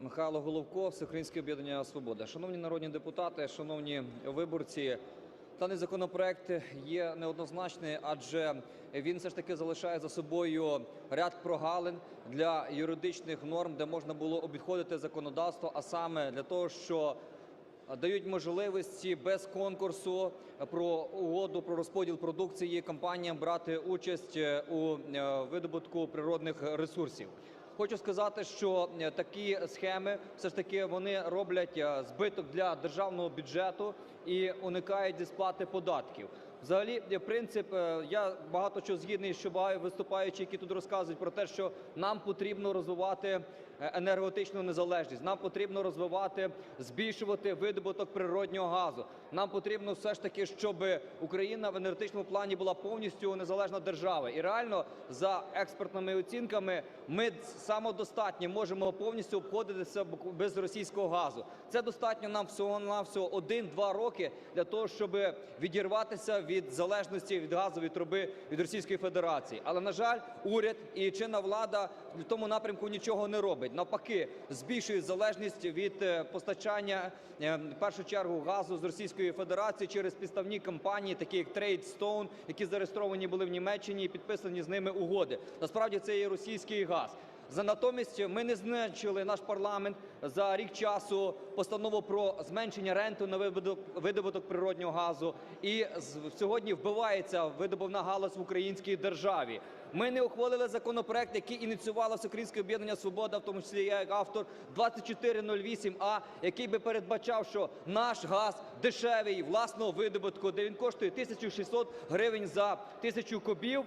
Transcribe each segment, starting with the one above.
Михайло Головко, Всеукраїнське об'єднання Свобода. Шановні народні депутати, шановні виборці, даний законопроект є неоднозначний, адже він все ж таки залишає за собою ряд прогалин для юридичних норм, де можна було обіходити законодавство, а саме для того, що дають можливості без конкурсу про угоду про розподіл продукції компаніям брати участь у е, видобутку природних ресурсів. Хочу сказати, що е, такі схеми все ж таки вони роблять е, збиток для державного бюджету і уникають зі сплати податків. Взагалі, е, принцип, е, я багато чого згідний, що багато виступаючі, які тут розказують про те, що нам потрібно розвивати е, енергетичну незалежність, нам потрібно розвивати, збільшувати видобуток природнього газу. Нам потрібно все ж таки, щоб Україна в енергетичному плані була повністю незалежна держава. І реально за експертними оцінками ми самодостатні можемо повністю обходитися без російського газу. Це достатньо нам всього навсього один-два роки для того, щоб відірватися від залежності від газової труби від Російської Федерації. Але на жаль, уряд і чинна влада в тому напрямку нічого не робить. Навпаки, збільшує залежність від е, постачання е, в першу чергу газу з Російської Федерації через підставні компанії, такі як Tradestone, які зареєстровані були в Німеччині і підписані з ними угоди. Насправді це є російський газ. Натомість ми не зменшили наш парламент за рік часу постанову про зменшення ренту на видобуток, природнього газу. І сьогодні вбивається видобувна галузь в українській державі. Ми не ухвалили законопроект, який ініціювала Всеукраїнське об'єднання Свобода, в тому числі я як автор 2408А, який би передбачав, що наш газ дешевий власного видобутку, де він коштує 1600 гривень за тисячу кубів,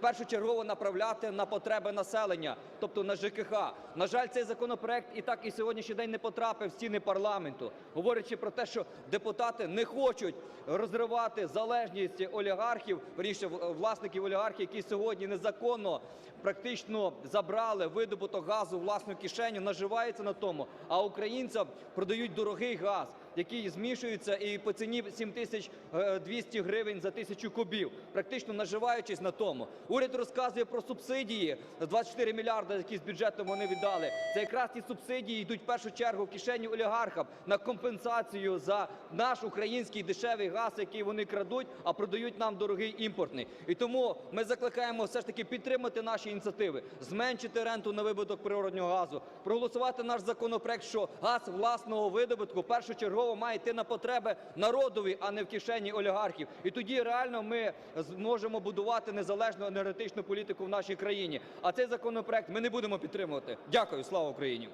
першочергово направляти на потреби населення, тобто на ЖКХ. На жаль, цей законопроект і так і сьогоднішній день не потрапив в стіни парламенту, говорячи про те, що депутати не хочуть розривати залежність олігархів, верніше власників олігархів, які сьогодні незаконно практично забрали видобуток газу власну кишеню, наживаються на тому, а українцям продають дорогий газ, який змішується і по ціні 7200 гривень за тисячу кубів, практично наживаючись на тому. Уряд розказує про субсидії 24 мільярди, які з бюджету вони віддали. Це якраз ті субсидії йдуть в першу чергу в кишені олігархам на компенсацію за наш український дешевий газ, який вони крадуть, а продають нам дорогий імпортний. І тому ми закликаємо все ж таки підтримати наші ініціативи, зменшити ренту на видобуток природнього газу, проголосувати наш законопроект, що газ власного видобутку першочергово має йти на потреби народові, а не в кишені олігархів. І тоді реально ми зможемо будувати незалежну енергетичну політику в нашій країні. А цей законопроект ми не будемо підтримувати. Дякую, слава Україні.